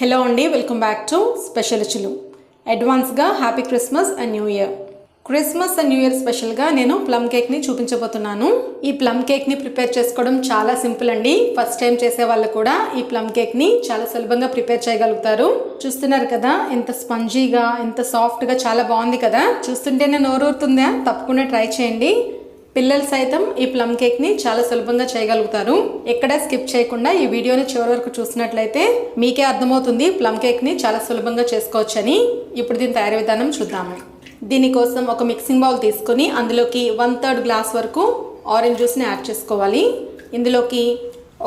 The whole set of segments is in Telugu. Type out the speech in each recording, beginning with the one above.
హలో అండి వెల్కమ్ బ్యాక్ టు స్పెషల్ రుచులు అడ్వాన్స్గా happy Christmas and new year. Christmas and new year స్పెషల్గా నేను ప్లమ్ కేక్ని చూపించబోతున్నాను. ఈ ప్లమ్ కేక్ని ప్రిపేర్ చేసుకోవడం చాలా సింపుల్ అండి. ఫస్ట్ టైం చేసే వాళ్ళు కూడా ఈ ప్లమ్ కేక్ని చాలా సులభంగా ప్రిపేర్ చేయగలుగుతారు. చూస్తున్నారు కదా ఎంత స్పంజీగా ఎంత సాఫ్ట్గా చాలా బాగుంది కదా. చూస్తుంటేనే నోరూరుతుందా? తప్పకుండా ట్రై చేయండి. పిల్లలు సైతం ఈ ప్లమ్ కేక్ని చాలా సులభంగా చేయగలుగుతారు. ఎక్కడ స్కిప్ చేయకుండా ఈ వీడియోని చివరి వరకు చూసినట్లయితే మీకే అర్థమవుతుంది ప్లమ్ కేక్ని చాలా సులభంగా చేసుకోవచ్చని. ఇప్పుడు దీని తయారీ విధానం చూద్దాము. దీనికోసం ఒక మిక్సింగ్ బౌల్ తీసుకొని అందులోకి వన్ థర్డ్ గ్లాస్ వరకు ఆరెంజ్ జ్యూస్ని యాడ్ చేసుకోవాలి. ఇందులోకి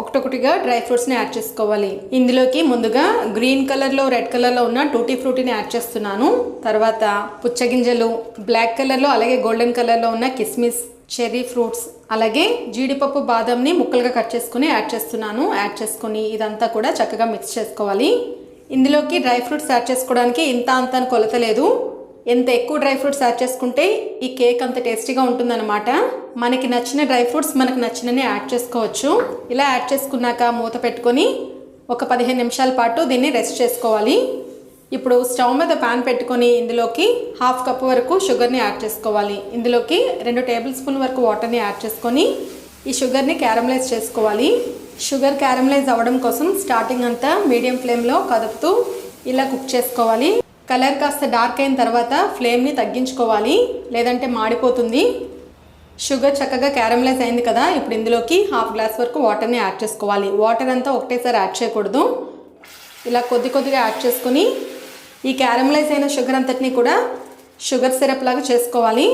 ఒకటొకటిగా డ్రై ఫ్రూట్స్ని యాడ్ చేసుకోవాలి. ఇందులోకి ముందుగా గ్రీన్ కలర్లో రెడ్ కలర్లో ఉన్న టూటీ ఫ్రూటీని యాడ్ చేస్తున్నాను. తర్వాత పుచ్చగింజలు బ్లాక్ కలర్లో అలాగే గోల్డెన్ కలర్లో ఉన్న కిస్మిస్ చెర్రీ ఫ్రూట్స్ అలాగే జీడిపప్పు బాదంని ముక్కలుగా కట్ చేసుకుని యాడ్ చేస్తున్నాను. యాడ్ చేసుకుని ఇదంతా కూడా చక్కగా మిక్స్ చేసుకోవాలి. ఇందులోకి డ్రై ఫ్రూట్స్ యాడ్ చేసుకోవడానికి ఇంత అంత అని కొలత లేదు. ఎంత ఎక్కువ డ్రై ఫ్రూట్స్ యాడ్ చేసుకుంటే ఈ కేక్ అంత టేస్టీగా ఉంటుందన్నమాట. మనకి నచ్చిన డ్రై ఫ్రూట్స్ మనకు నచ్చినని యాడ్ చేసుకోవచ్చు. ఇలా యాడ్ చేసుకున్నాక మూత పెట్టుకొని ఒక పదిహేను నిమిషాల పాటు దీన్ని రెస్ట్ చేసుకోవాలి. ఇప్పుడు స్టవ్ మీద ప్యాన్ పెట్టుకొని ఇందులోకి హాఫ్ కప్ వరకు షుగర్ని యాడ్ చేసుకోవాలి. ఇందులోకి రెండు టేబుల్ స్పూన్ వరకు వాటర్ని యాడ్ చేసుకొని ఈ షుగర్ని క్యారమలైజ్ చేసుకోవాలి. షుగర్ క్యారమలైజ్ అవ్వడం కోసం స్టార్టింగ్ అంతా మీడియం ఫ్లేమ్లో కదుపుతూ ఇలా కుక్ చేసుకోవాలి. కలర్ కాస్త డార్క్ అయిన తర్వాత ఫ్లేమ్ని తగ్గించుకోవాలి. లేదంటే మాడిపోతుంది. షుగర్ చక్కగా క్యారమలైజ్ అయింది కదా ఇప్పుడు ఇందులోకి హాఫ్ గ్లాస్ వరకు వాటర్ని యాడ్ చేసుకోవాలి. వాటర్ అంతా ఒకటేసారి యాడ్ చేయకూడదు. ఇలా కొద్ది కొద్దిగా యాడ్ చేసుకొని ఈ క్యారమలైజ్ అయిన షుగర్ అంతటిని కూడా షుగర్ సిరప్ లాగా చేసుకోవాలి.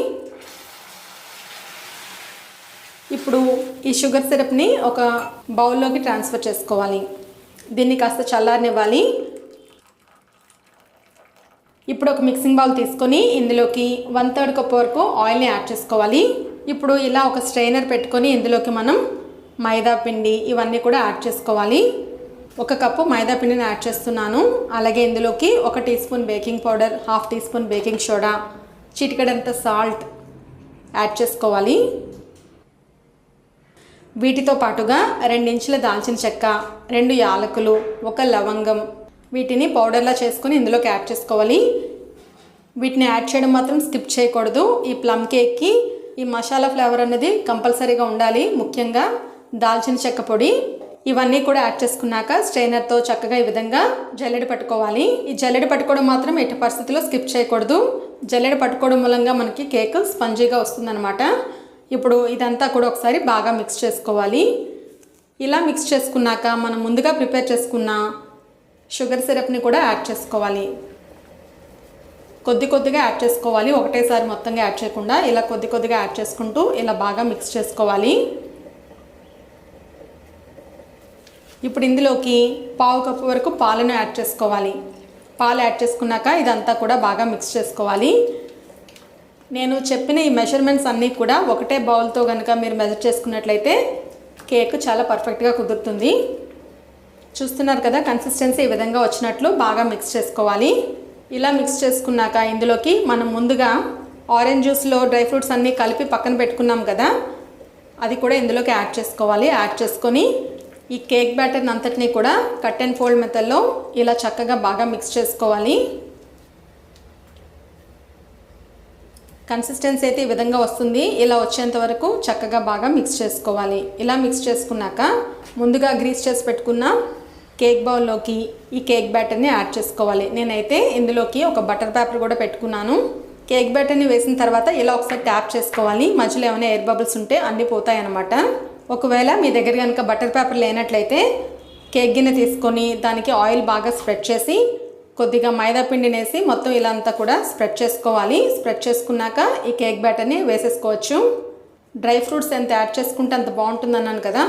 ఇప్పుడు ఈ షుగర్ సిరప్ని ఒక బౌల్లోకి ట్రాన్స్ఫర్ చేసుకోవాలి. దీన్ని కాస్త చల్లారనివ్వాలి. ఇప్పుడు ఒక మిక్సింగ్ బౌల్ తీసుకొని ఇందులోకి వన్ థర్డ్ కప్ వరకు ఆయిల్ని యాడ్ చేసుకోవాలి. ఇప్పుడు ఇలా ఒక స్ట్రైనర్ పెట్టుకొని ఇందులోకి మనం మైదా పిండి ఇవన్నీ కూడా యాడ్ చేసుకోవాలి. ఒక కప్పు మైదా పిండిని యాడ్ చేస్తున్నాను. అలాగే ఇందులోకి ఒక teaspoon baking powder half teaspoon baking soda చిటికడంత salt add చేసుకోవాలి. వీటితో పాటుగా రెండించుల దాల్చిన చెక్క రెండు యాలకులు ఒక లవంగం వీటిని పౌడర్లా చేసుకొని ఇందులోకి యాడ్ చేసుకోవాలి. వీటిని యాడ్ చేయడం మాత్రం స్కిప్ చేయకూడదు. ఈ ప్లమ్ కేక్కి ఈ మసాలా ఫ్లేవర్ అనేది కంపల్సరీగా ఉండాలి. ముఖ్యంగా దాల్చిన చెక్క పొడి. ఇవన్నీ కూడా యాడ్ చేసుకున్నాక స్ట్రైనర్తో చక్కగా ఈ విధంగా జల్లెడ పట్టుకోవాలి. ఈ జల్లెడ పట్టుకోవడం మాత్రం ఎట్టి పరిస్థితుల్లో స్కిప్ చేయకూడదు. జల్లెడ పట్టుకోవడం మూలంగా మనకి కేక్ స్పంజీగా వస్తుందన్నమాట. ఇప్పుడు ఇదంతా కూడా ఒకసారి బాగా మిక్స్ చేసుకోవాలి. ఇలా మిక్స్ చేసుకున్నాక మనం ముందుగా ప్రిపేర్ చేసుకున్న షుగర్ సిరప్ని కూడా యాడ్ చేసుకోవాలి. కొద్ది కొద్దిగా యాడ్ చేసుకోవాలి. ఒకటేసారి మొత్తంగా యాడ్ చేయకుండా ఇలా కొద్ది కొద్దిగా యాడ్ చేసుకుంటూ ఇలా బాగా మిక్స్ చేసుకోవాలి. ఇప్పుడు ఇందులోకి పావు కప్పు వరకు పాలను యాడ్ చేసుకోవాలి. పాలు యాడ్ చేసుకున్నాక ఇదంతా కూడా బాగా మిక్స్ చేసుకోవాలి. నేను చెప్పిన ఈ మెజర్మెంట్స్ అన్నీ కూడా ఒకటే బౌల్తో కనుక మీరు మెజర్ చేసుకున్నట్లయితే కేక్ చాలా పర్ఫెక్ట్గా కుదురుతుంది. చూస్తున్నారు కదా కన్సిస్టెన్సీ ఈ విధంగా వచ్చినట్లు బాగా మిక్స్ చేసుకోవాలి. ఇలా మిక్స్ చేసుకున్నాక ఇందులోకి మనం ముందుగా ఆరెంజ్ జ్యూస్లో డ్రై ఫ్రూట్స్ అన్నీ కలిపి పక్కన పెట్టుకున్నాం కదా అది కూడా ఇందులోకి యాడ్ చేసుకోవాలి. యాడ్ చేసుకొని ఈ కేక్ బ్యాటర్ని అంతటినీ కూడా కట్ అండ్ ఫోల్డ్ మెథడ్లో ఇలా చక్కగా బాగా మిక్స్ చేసుకోవాలి. కన్సిస్టెన్సీ అయితే ఈ విధంగా వస్తుంది. ఇలా వచ్చేంత వరకు చక్కగా బాగా మిక్స్ చేసుకోవాలి. ఇలా మిక్స్ చేసుకున్నాక ముందుగా గ్రీస్ చేసి పెట్టుకున్న కేక్ బౌల్లోకి ఈ కేక్ బ్యాటర్ని యాడ్ చేసుకోవాలి. నేనైతే ఇందులోకి ఒక బటర్ పేపర్ కూడా పెట్టుకున్నాను. కేక్ బ్యాటర్ని వేసిన తర్వాత ఇలా ఒకసారి ట్యాప్ చేసుకోవాలి. మధ్యలో ఏమైనా ఎయిర్ బబుల్స్ ఉంటే అన్నీ పోతాయి అన్నమాట ఒకవేళ మీ దగ్గర కనుక బటర్ పేపర్ లేనట్లయితే కేక్ గిన్నె తీసుకొని దానికి ఆయిల్ బాగా స్ప్రెడ్ చేసి కొద్దిగా మైదా పిండిని వేసి మొత్తం ఇలా అంతా కూడా స్ప్రెడ్ చేసుకోవాలి. స్ప్రెడ్ చేసుకున్నాక ఈ కేక్ బ్యాటర్ని వేసేసుకోవచ్చు. డ్రై ఫ్రూట్స్ ఎంత యాడ్ చేసుకుంటే అంత బాగుంటుంది అన్నాను కదా.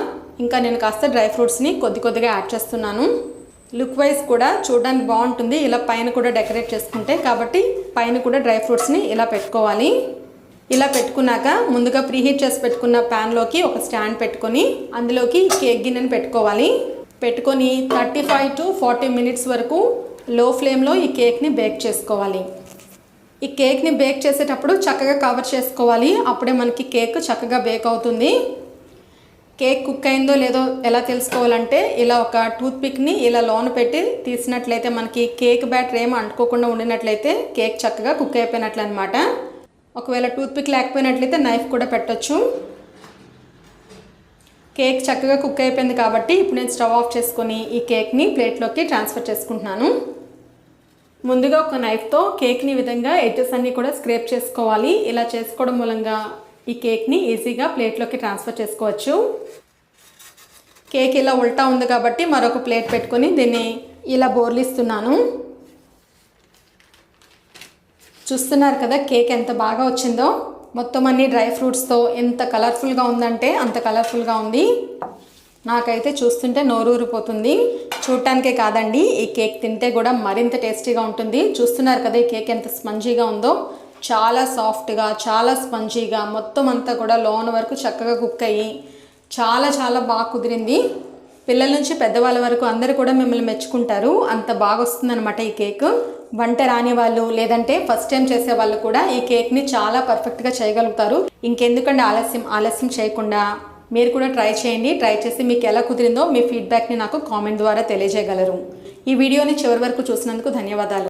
ఇంకా నేను కాస్త డ్రై ఫ్రూట్స్ని కొద్ది కొద్దిగా యాడ్ చేస్తున్నాను. లుక్ వైజ్ కూడా చూడడానికి బాగుంటుంది. ఇలా పైన కూడా డెకరేట్ చేసుకుంటే కాబట్టి పైన కూడా డ్రై ఫ్రూట్స్ని ఇలా పెట్టుకోవాలి. ఇలా పెట్టుకున్నాక ముందుగా ప్రీహీట్ చేసి పెట్టుకున్న ప్యాన్లోకి ఒక స్టాండ్ పెట్టుకొని అందులోకి కేక్ గిన్నెని పెట్టుకోవాలి. పెట్టుకొని thirty five to forty minutes వరకు లో ఫ్లేమ్లో ఈ కేక్ని బేక్ చేసుకోవాలి. ఈ కేక్ని బేక్ చేసేటప్పుడు చక్కగా కవర్ చేసుకోవాలి. అప్పుడే మనకి కేక్ చక్కగా బేక్ అవుతుంది. కేక్ కుక్ అయిందో లేదో ఎలా తెలుసుకోవాలంటే ఇలా ఒక టూత్పిక్ని ఇలా లోన పెట్టి తీసినట్లయితే మనకి కేక్ బ్యాటర్ ఏమో అంటుకోకుండా ఉండినట్లయితే కేక్ చక్కగా కుక్ అయిపోయినట్లు అనమాట ఒకవేళ టూత్ పిక్ లేకపోయినట్లయితే నైఫ్ కూడా పెట్టొచ్చు. కేక్ చక్కగా కుక్ అయిపోయింది కాబట్టి ఇప్పుడు నేను స్టవ్ ఆఫ్ చేసుకొని ఈ కేక్ని ప్లేట్లోకి ట్రాన్స్ఫర్ చేసుకుంటున్నాను. ముందుగా ఒక నైఫ్తో కేక్ని విధంగా ఎడ్జెస్ అన్నీ కూడా స్క్రేప్ చేసుకోవాలి. ఇలా చేసుకోవడం మూలంగా ఈ కేక్ని ఈజీగా ప్లేట్లోకి ట్రాన్స్ఫర్ చేసుకోవచ్చు. కేక్ ఇలా ఉల్టా ఉంది కాబట్టి మరొక ప్లేట్ పెట్టుకొని దీన్ని ఇలా బోర్లిస్తున్నాను. చూస్తున్నారు కదా కేక్ ఎంత బాగా వచ్చిందో. మొత్తం అన్ని డ్రై ఫ్రూట్స్తో ఎంత కలర్ఫుల్గా ఉందంటే అంత కలర్ఫుల్గా ఉంది. నాకైతే చూస్తుంటే నోరూరిపోతుంది. చూడటానికే కాదండి ఈ కేక్ తింటే కూడా మరింత టేస్టీగా ఉంటుంది. చూస్తున్నారు కదా ఈ కేక్ ఎంత స్పంజీగా ఉందో. చాలా సాఫ్ట్గా చాలా స్పంజీగా మొత్తం అంతా కూడా లోన్ వరకు చక్కగా కుక్ అయ్యి చాలా చాలా బాగా కుదిరింది. పిల్లల నుంచి పెద్దవాళ్ళ వరకు అందరూ కూడా మిమ్మల్ని మెచ్చుకుంటారు. అంత బాగా వస్తుందన్నమాట ఈ కేక్. వంట రాని వాళ్ళు లేదంటే ఫస్ట్ టైం చేసే వాళ్ళు కూడా ఈ కేక్ని చాలా పర్ఫెక్ట్గా చేయగలుగుతారు. ఇంకెందుకంటే ఆలస్యం? ఆలస్యం చేయకుండా మీరు కూడా ట్రై చేయండి. ట్రై చేసి మీకు ఎలా కుదిరిందో మీ ఫీడ్బ్యాక్ని నాకు కామెంట్ ద్వారా తెలియజేయగలరు. ఈ వీడియోని చివరి వరకు చూసినందుకు ధన్యవాదాలు.